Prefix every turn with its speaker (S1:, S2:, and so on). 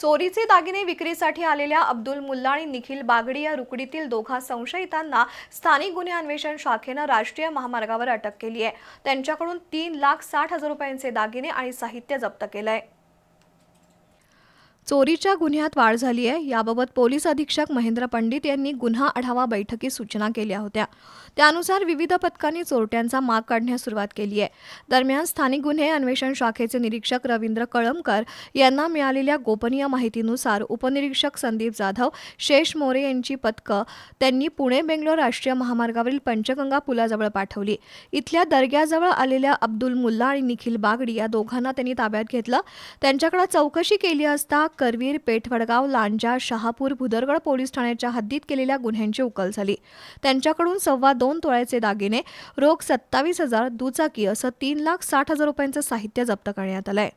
S1: चोरीचे दागिने विक्रीसाठी आलेल्या अब्दुल मुल्ला आणि निखिल बागडी या रुकडीतील दोघा संशयितांना स्थानिक गुन्हे अन्वेषण शाखेनं राष्ट्रीय महामार्गावर अटक केली आहे. त्यांच्याकडून तीन लाख साठ हजार रुपयांचे दागिने आणि साहित्य जप्त केलं आहे चोरीच्या गुन्ह्यात वाढ झाली आहे. याबाबत पोलीस अधीक्षक महेंद्र पंडित यांनी गुन्हा आढावा बैठकीत सूचना केल्या होत्या. त्यानुसार विविध पथकांनी चोरट्यांचा माग काढण्यास सुरुवात केली आहे. दरम्यान स्थानिक गुन्हे अन्वेषण शाखेचे निरीक्षक रवींद्र कळमकर यांना मिळालेल्या गोपनीय माहितीनुसार उपनिरीक्षक संदीप जाधव शेष मोरे यांची पथकं त्यांनी पुणे बेंगलोर राष्ट्रीय महामार्गावरील पंचगंगा पुलाजवळ पाठवली. इथल्या दर्ग्याजवळ आलेल्या अब्दुल मुल्ला आणि निखिल बागडी या दोघांना त्यांनी ताब्यात घेतलं. त्यांच्याकडे चौकशी केली असता करवीर पेठवडगाव लांजा शहापूर भुदरगड पोलीस ठाण्याच्या हद्दीत केलेल्या गुन्ह्यांची उकल झाली. त्यांच्याकडून सव्वा दोन तोळ्याचे दागिने रोख सत्तावीस हजार दुचाकी असं तीन लाख साठ हजार रुपयांचं साहित्य जप्त करण्यात आलंय.